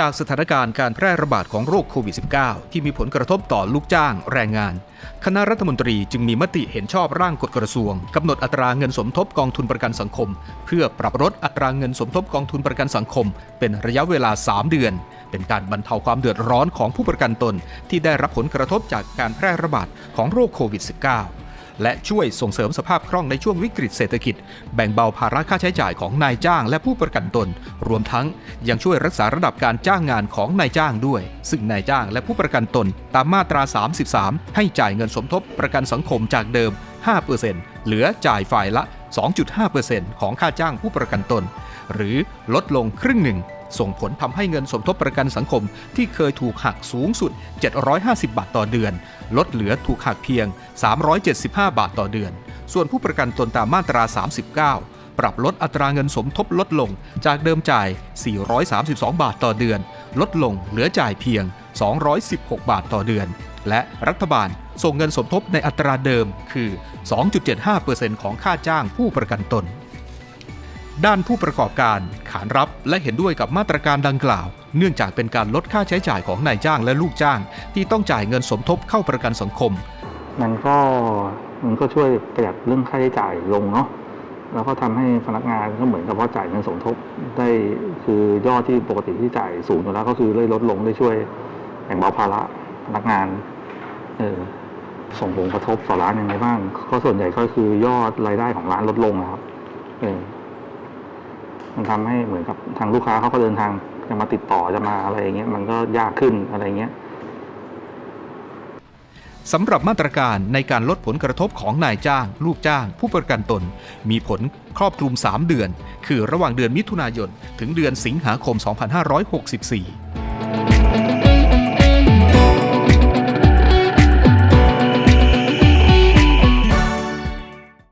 จากสถานการณ์การแพร่ระบาดของโรคโควิด -19 ที่มีผลกระทบต่อลูกจ้างแรงงาน คณะรัฐมนตรีจึงมีมติเห็นชอบร่างกฎกระทรวงกำหนดอัตราเงินสมทบกองทุนประกันสังคม เพื่อปรับลดอัตราเงินสมทบกองทุนประกันสังคม เป็นระยะเวลา 3 เดือน เป็นการบรรเทาความเดือดร้อนของผู้ประกันตน ที่ได้รับผลกระทบจากการแพร่ระบาดของโรคโควิด -19 และช่วยส่งเสริมสภาพคล่องในช่วงวิกฤตเศรษฐกิจ แบ่งเบาภาระค่าใช้จ่ายของนายจ้างและผู้ประกันตน รวมทั้งยังช่วยรักษาระดับการจ้างงานของนายจ้างด้วย ซึ่งนายจ้างและผู้ประกันตน ตามมาตรา 33 ให้จ่ายเงินสมทบประกันสังคมจากเดิม 5%เหลือจ่ายฝ่ายละ 2.5%ของค่าจ้างผู้ประกันตน หรือลดลงครึ่งหนึ่ง ส่งผลทำให้เงินสมทบประกันสังคมที่เคยถูกหักสูงสุด 750 บาทต่อเดือน ลดเหลือถูกหักเพียง 375 บาทต่อเดือน ส่วนผู้ประกันตนตามมาตรา 39 ปรับลดอัตราเงินสมทบลดลงจากเดิมจ่าย 432 บาทต่อเดือน ลดลงเหลือจ่ายเพียง 216 บาทต่อเดือน และรัฐบาลส่งเงินสมทบในอัตราเดิมคือ 2.75%ของค่าจ้างผู้ประกันตน ด้านผู้ประกอบการขานรับและเห็นด้วยกับมาตรการดังกล่าว เนื่องจากเป็นการลดค่าใช้จ่ายของนายจ้างและลูกจ้าง ที่ต้องจ่ายเงินสมทบเข้าประกันสังคม มันก็มันก็ช่วยประหยัดเรื่องค่าใช้จ่ายลงเนาะแล้วก็ทำให้พนักงานก็เหมือนกับว่าจ่ายเงินสมทบได้คือยอดที่ปกติที่จ่ายสูงอยู่แล้วก็คือได้ลดลงได้ช่วยแบ่งเบาภาระพนักงานเออส่งผลกระทบต่อร้านยังไงบ้างก็ส่วนใหญ่ก็คือยอดรายได้ของร้านลดลงนะครับเออ มันทำให้เหมือนกับทางลูกค้าเขาก็เดินทางจะมาติดต่อจะมาอะไรอย่างเงี้ยมันก็ยากขึ้นอะไรเงี้ยสำหรับมาตรการในการลดผลกระทบของนายจ้าง ลูกจ้าง ผู้ประกันตน มีผลครอบคลุม 3 เดือน คือระหว่างเดือนมิถุนายน ถึงเดือนสิงหาคม 2564